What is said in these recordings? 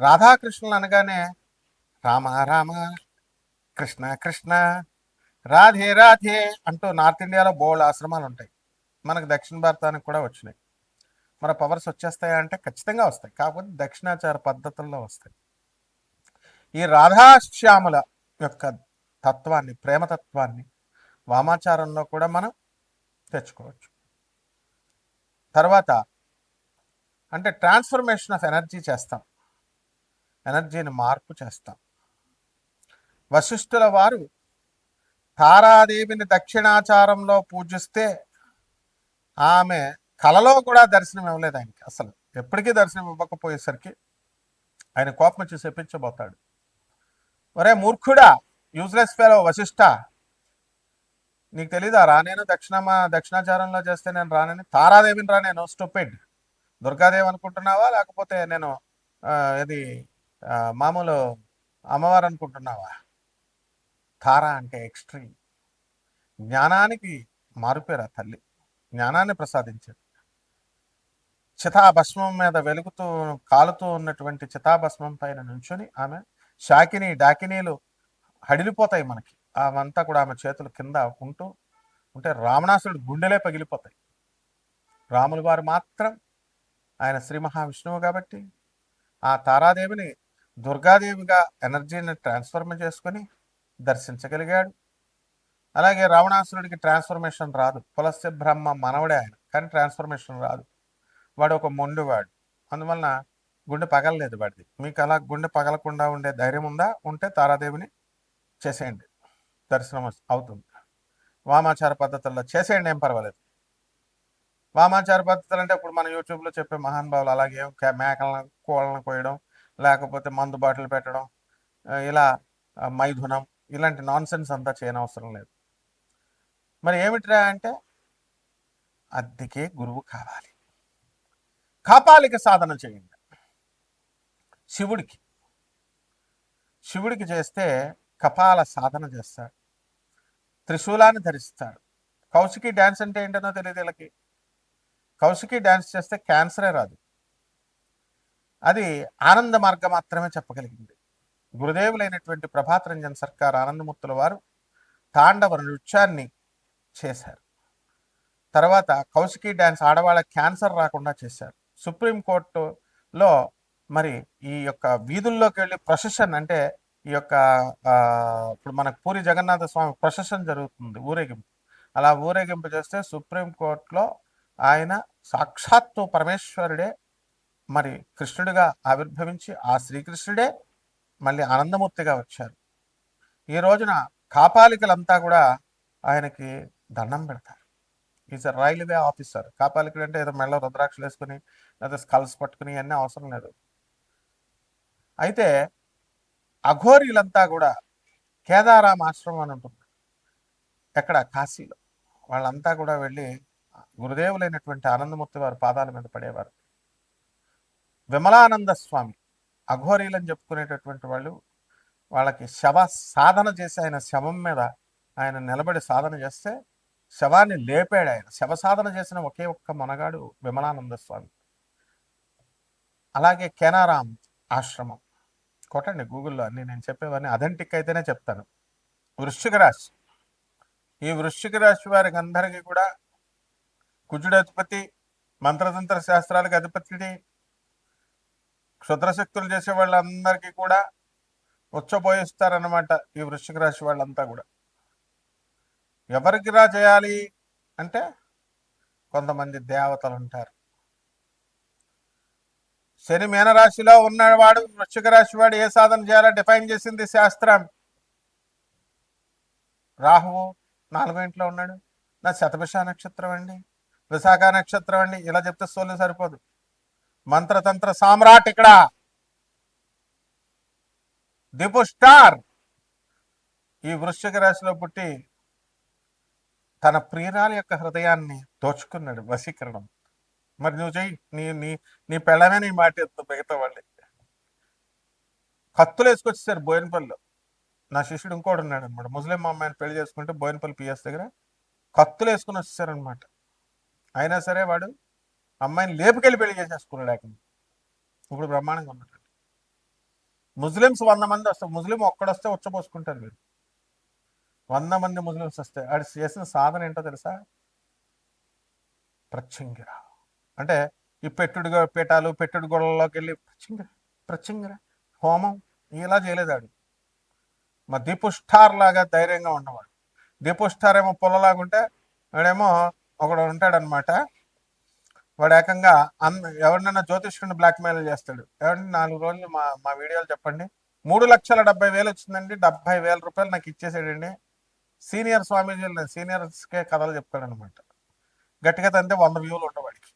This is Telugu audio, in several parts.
రాధాకృష్ణులు అనగానే రామ రామ కృష్ణ కృష్ణ రాధే రాధే అంటూ నార్త్ ఇండియాలో బోల్డ్ ఆశ్రమాలు ఉంటాయి. మనకు దక్షిణ భారతానికి కూడా వచ్చినాయి. మన పవర్స్ వచ్చేస్తాయా అంటే ఖచ్చితంగా వస్తాయి. కాకపోతే దక్షిణాచార పద్ధతుల్లో వస్తాయి. ఈ రాధాశ్యాముల యొక్క తత్వాన్ని ప్రేమతత్వాన్ని వామాచారంలో కూడా మనం తెచ్చుకోవచ్చు. తర్వాత అంటే ట్రాన్స్ఫర్మేషన్ ఆఫ్ ఎనర్జీ చేస్తాం. ఎనర్జీని మార్పు చేస్తాం. వశిష్ఠుల వారు తారాదేవిని దక్షిణాచారంలో పూజిస్తే ఆమె కలలో కూడా దర్శనం ఇవ్వలేదు ఆయనకి. అసలు ఎప్పటికీ దర్శనం ఇవ్వకపోయేసరికి ఆయన కోపం వచ్చి చెప్పించబోతాడు ఒరే మూర్ఖుడా యూజ్లెస్ ఫెలో వశిష్ఠ నీకు తెలీదా? రానేను దక్షిణమా దక్షిణాచారంలో చేస్తే నేను రానని? తారాదేవిని రానేను స్టూపెడ్ స్టూపిడ్ దుర్గాదేవి అనుకుంటున్నావా? లేకపోతే నేను ఇది మామూలు అమ్మవారు అనుకుంటున్నావా? తార అంటే ఎక్స్ట్రీమ్. జ్ఞానానికి మారుపేరు ఆ తల్లి. జ్ఞానాన్ని ప్రసాదించాడు చితాభస్మం మీద వెలుగుతూ కాలుతూ ఉన్నటువంటి చితాభస్మం పైన నుంచొని ఆమె షాకిని డాకినీలు హడిలిపోతాయి మనకి. అవంతా కూడా ఆమె చేతుల కింద ఉంటూ ఉంటే రావణాసుడు గుండెలే పగిలిపోతాయి. రాముల వారు మాత్రం ఆయన శ్రీ మహావిష్ణువు కాబట్టి ఆ తారాదేవిని దుర్గాదేవిగా ఎనర్జీని ట్రాన్స్ఫర్మ్ చేసుకొని దర్శించగలిగాడు. అలాగే రావణాసురుడికి ట్రాన్స్ఫర్మేషన్ రాదు. పులస్య బ్రహ్మ మనవడే ఆయన కానీ ట్రాన్స్ఫర్మేషన్ రాదు. వాడు ఒక మొండివాడు. అందువలన గుండె పగలలేదు వాడిది. మీకు అలా గుండె పగలకుండా ఉండే ధైర్యం ఉందా? ఉంటే తారాదేవిని చేసేయండి. దర్శనం అవుతుంది. వామాచార పద్ధతుల్లో చేసేయండి ఏం పర్వాలేదు. వామాచార పద్ధతులు అంటే ఇప్పుడు మన యూట్యూబ్లో చెప్పే మహానుభావులు అలాగే మేకలను కోళ్ళను కోయడం లేకపోతే మందు బాటిల్ పెట్టడం ఇలా మైథునం ఇలాంటి నాన్ సెన్స్ అంతా చేయనవసరం లేదు. మరి ఏమిట్రా అంటే అద్దెకే గురువు కావాలి. కాపాలిక సాధన చేయండి. శివుడికి శివుడికి చేస్తే కపాల సాధన చేస్తాడు. త్రిశూలాన్ని ధరిస్తాడు. కౌశికి డ్యాన్స్ అంటే ఏంటనో తెలియదు వీళ్ళకి. కౌశికి డ్యాన్స్ చేస్తే క్యాన్సరే రాదు. అది ఆనంద మార్గం మాత్రమే చెప్పగలిగింది. గురుదేవులైనటువంటి ప్రభాత్ రంజన్ సర్కార్ ఆనందమూర్తుల వారు తాండవ నృత్యాన్ని చేశారు. తర్వాత కౌశికి డ్యాన్స్ ఆడవాళ్ళ క్యాన్సర్ రాకుండా చేశారు. సుప్రీంకోర్టులో మరి ఈ యొక్క వీధుల్లోకి వెళ్ళి ప్రొసెషన్ అంటే ఈ యొక్క ఇప్పుడు మనకు పూరి జగన్నాథ స్వామి ప్రొసెషన్ జరుగుతుంది ఊరేగింపు. అలా ఊరేగింపు చేస్తే సుప్రీంకోర్టులో ఆయన సాక్షాత్తు పరమేశ్వరుడే మరి కృష్ణుడిగా ఆవిర్భవించి ఆ శ్రీకృష్ణుడే మళ్ళీ ఆనందమూర్తిగా వచ్చారు. ఈ రోజున కాపాలికలంతా కూడా ఆయనకి దండం పెడతారు. ఈజ్ అ రైల్వే ఆఫీసర్ కాపాలికుడు అంటే ఏదో మెళ్ళ రుద్రాక్షలు వేసుకుని లేదా స్కల్స్ పట్టుకుని అన్నీ అవసరం లేదు. అయితే అఘోరీలంతా కూడా కేదారాం ఆశ్రమం అని ఉంటుంది. ఎక్కడ? కాశీలో. వాళ్ళంతా కూడా వెళ్ళి గురుదేవులైనటువంటి ఆనందమూర్తి వారి పాదాల మీద పడేవారు. విమలానంద స్వామి. అఘోరీలని చెప్పుకునేటటువంటి వాళ్ళు వాళ్ళకి శవ సాధన చేసి ఆయన శవం మీద ఆయన నిలబడి సాధన చేస్తే శవాన్ని లేపాడు ఆయన. శవ సాధన చేసిన ఒకే ఒక్క మనగాడు విమలానంద స్వామి. అలాగే కెనారాం ఆశ్రమం. కొట్టండి గూగుల్లో అన్ని నేను చెప్పేవన్నీ అథెంటిక్ అయితేనే చెప్తాను. వృశ్చిక రాశి. ఈ వృశ్చిక రాశి వారికి అందరికీ కూడా కుజుడు అధిపతి మంత్రతంత్ర శాస్త్రాలకు అధిపతిని క్షుద్రశక్తులు చేసే వాళ్ళందరికీ కూడా ఉచ్చబోయిస్తారనమాట ఈ వృశ్చిక రాశి వాళ్ళంతా కూడా. ఎవరికి రా చేయాలి అంటే కొంతమంది దేవతలు ఉంటారు. శని మీనరాశిలో ఉన్నవాడు వృశ్చిక రాశి వాడు ఏ సాధన చేయాలో డిఫైన్ చేసింది శాస్త్రం. రాహువు నాలుగో ఇంట్లో ఉన్నాడు. నా శతభిష నక్షత్రం అండి. విశాఖ నక్షత్రం అండి. ఇలా చెప్తే సోలు సరిపోదు. మంత్రతంత్ర సామ్రాట్ ఇక్కడ. దిపు స్టార్. ఈ వృశ్చిక రాశిలో పుట్టి తన ప్రియురాలి యొక్క హృదయాన్ని దోచుకున్నాడు వశీకరణం. మరి నువ్వు చెయ్యి నీ నీ నీ పెళ్ళమే నీ మాట ఎత్తు మిగతా వాళ్ళకి? కత్తులు వేసుకొచ్చేసారు బోయినపల్లిలో. నా శిష్యుడు ఇంకోటి ఉన్నాడు అనమాట ముస్లిం అమ్మాయిని పెళ్ళి చేసుకుంటే బోయినపల్లి పిఎస్ దగ్గర కత్తులు వేసుకుని వచ్చేసారనమాట అయినా సరే వాడు అమ్మాయిని లేపుకెళ్ళి పెళ్ళి చేసేసుకున్నాడు ఏకంగా ఇప్పుడు బ్రహ్మాండంగా ఉన్నట్టు ముస్లిమ్స్ వంద మంది వస్తారు ముస్లిం ఒక్కడొస్తే ఉచ్చపోసుకుంటారు మీరు వంద మంది ముస్లిమ్స్ వస్తే అది చేసిన సాధన ఏంటో తెలుసా? ప్రత్యంగిర. అంటే ఈ పెట్టుడు పీఠాలు పెట్టుడు గొడవల్లోకి వెళ్ళి ప్రత్యంగిర ప్రత్యంగిర హోమం ఇలా చేయలేదు ఆడు. మా దీపుష్ఠార్ లాగా ధైర్యంగా ఉండేవాడు దీపుష్ఠార్ ఏమో పుల్లలాగా ఉంటే వాడేమో ఒకడు ఉంటాడనమాట వాడు ఏకంగా అన్న ఎవరినైనా జ్యోతిష్కుని బ్లాక్మెయిల్ చేస్తాడు. ఎవరిని నాలుగు రోజులు మా మా వీడియోలు చెప్పండి. మూడు లక్షల డెబ్బై వేలు వచ్చిందండి. డెబ్బై వేల రూపాయలు నాకు ఇచ్చేసాడండి. సీనియర్ స్వామీజీలు సీనియర్స్కే కథలు చెప్తాడనమాట గట్టిగా తంతే వంద వ్యూలు ఉండవాడికి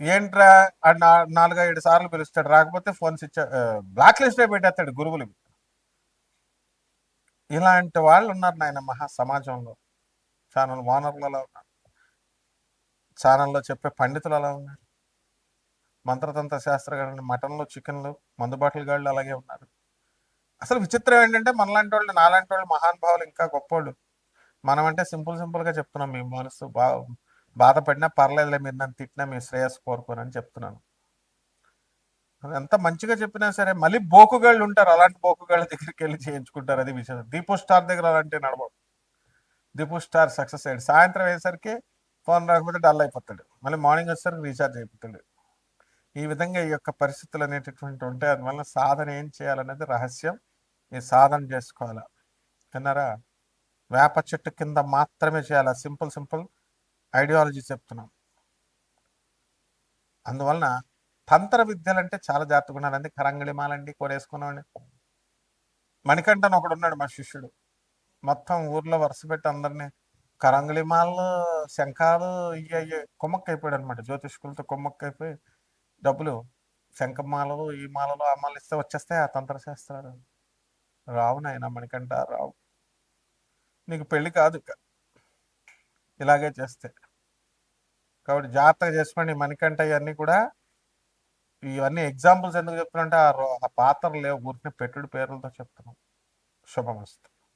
ఏంట్రా నాలుగు నా- నాలుగైదు సార్లు పిలుస్తాడు. రాకపోతే ఫోన్స్ ఇచ్చా బ్లాక్ లిస్టే పెట్టేస్తాడు గురువులు ఇలాంటి వాళ్ళు ఉన్నారు నాయన మహా సమాజంలో. ఛానల్ ఓనర్లలో ఉన్నారు. ఛానల్లో చెప్పే పండితులు అలా ఉన్నారు. మంత్రతంత్ర శాస్త్రగాళ్ళు మటన్లు చికెన్లు మందుబాటుల గాళ్ళు అలాగే ఉన్నారు. అసలు విచిత్రం ఏంటంటే మనలాంటి వాళ్ళు నాలాంటి వాళ్ళు మహానుభావులు ఇంకా గొప్పోళ్ళు. మనం అంటే సింపుల్ సింపుల్గా చెప్తున్నాం మీ మనసు బా బాధపడినా పర్లేదులే మీరు నన్ను తిట్టినా మీ శ్రేయస్సు కోరుకోనని చెప్తున్నాను. ఎంత మంచిగా చెప్పినా సరే మళ్ళీ బోకుగాళ్ళు ఉంటారు. అలాంటి బోకుగాళ్ళ దగ్గరికి వెళ్ళి చేయించుకుంటారు. అది విషయం దీపు స్టార్ దగ్గర అలాంటి నడవవు. దీపు స్టార్ సక్సెస్ అయ్యాడు. సాయంత్రం అయ్యేసరికి ఫోన్ రాకపోతే డల్ అయిపోతాడు. మళ్ళీ మార్నింగ్ వచ్చేసరికి రీఛార్జ్ అయిపోతాడు. ఈ విధంగా ఈ యొక్క పరిస్థితులు అనేటటువంటి ఉంటాయి. అందువల్ల సాధన ఏం చేయాలనేది రహస్యం. ఈ సాధన చేసుకోవాలా. విన్నారా? వేప చెట్టు కింద మాత్రమే చేయాలి? సింపుల్ సింపుల్ ఐడియాలజీ చెప్తున్నాం. అందువలన తంత్ర విద్యలు అంటే చాలా జాగ్రత్తగా ఉండాలండి కరంగళిమాలండి కోరేసుకున్నామండి మణికంఠన్ ఒకడున్నాడు మా శిష్యుడు. మొత్తం ఊర్లో వరుస పెట్టి అందరినీ కరంగిళిమాలు శంఖాలు ఇవి అయ్యి కొమ్మక్కైపోయాడు అనమాట జ్యోతిష్కులతో కుమ్మక్కైపోయి డబ్బులు శంఖమాలలు ఈ మాలలు ఆ మాలలు ఇస్తే వచ్చేస్తాయి? ఆ తంత్ర శాస్త్రాలు. రావు నాయన మణికంట రావు. నీకు పెళ్ళి కాదు ఇక. ఇలాగే చేస్తే. కాబట్టి జాగ్రత్తగా చేసుకోండి. మణికంఠ ఇవన్నీ కూడా ఇవన్నీ ఎగ్జాంపుల్స్ ఎందుకు చెప్తున్నా ఆ రో- ఆ పాత్రలు లేవు. ఊరికి పెట్టుడు పేర్లతో చెప్తున్నాం. శుభమస్తు.